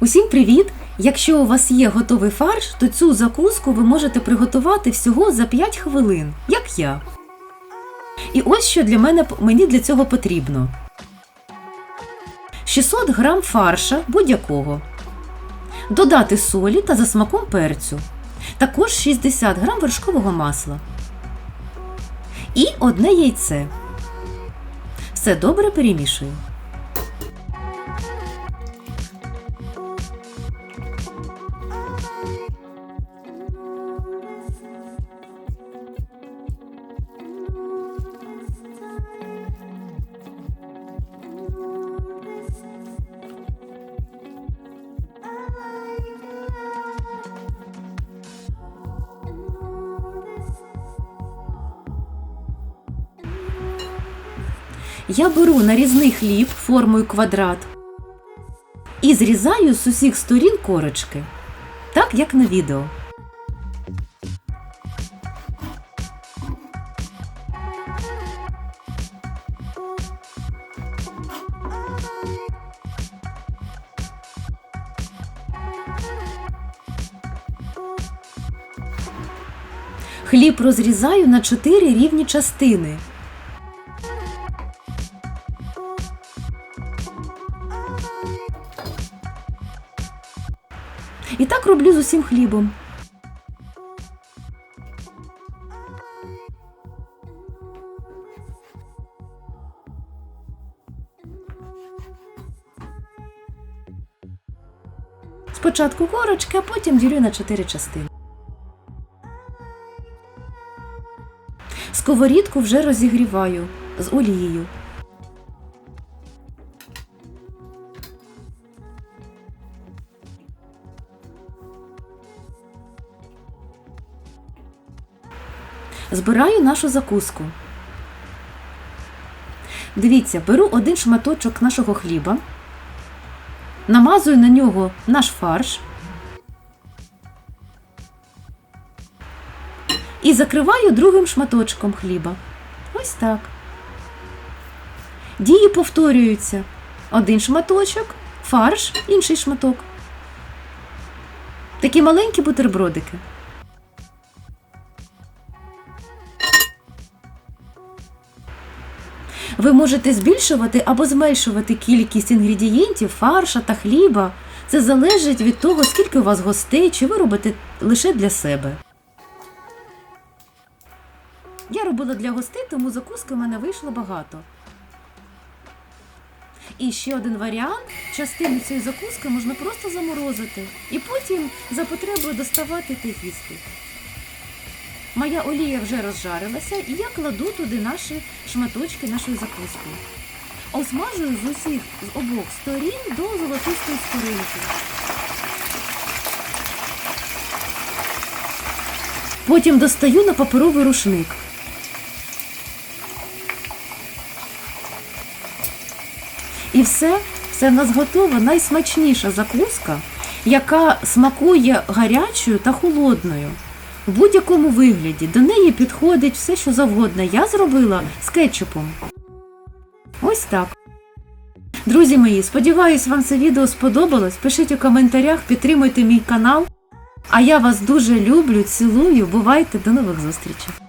Усім привіт! Якщо у вас є готовий фарш, то цю закуску ви можете приготувати всього за 5 хвилин, як я. І ось що для мене мені для цього потрібно: 600 грам фарша будь-якого. Додати солі та за смаком перцю. Також 60 грам вершкового масла. І одне яйце. Все добре перемішую. Я беру нарізний хліб формою квадрат і зрізаю з усіх сторін корочки, так як на відео. Хліб розрізаю на 4 рівні частини. І так роблю з усім хлібом. Спочатку корочки, а потім ділю на чотири частини. Сковорідку вже розігріваю з олією. Збираю нашу закуску. Дивіться, беру один шматочок нашого хліба, намазую на нього наш фарш і закриваю другим шматочком хліба. Ось так. Дії повторюються. Один шматочок, фарш, інший шматок. Такі маленькі бутербродики. Ви можете збільшувати або зменшувати кількість інгредієнтів, фарша та хліба. Це залежить від того, скільки у вас гостей, чи ви робите лише для себе. Я робила для гостей, тому закуски в мене вийшло багато. І ще один варіант: частину цієї закуски можна просто заморозити і потім за потребою доставати та їсти. Моя олія вже розжарилася, і я кладу туди наші шматочки нашої закуски. Осмажую з усіх з обох сторін до золотистої скоринки. Потім достаю на паперовий рушник. І все, все в нас готова найсмачніша закуска, яка смакує гарячою та холодною. В будь-якому вигляді до неї підходить все, що завгодно. Я зробила з кетчупом. Ось так. Друзі мої, сподіваюсь, вам це відео сподобалось. Пишіть у коментарях, підтримуйте мій канал. А я вас дуже люблю, цілую. Бувайте, до нових зустрічей!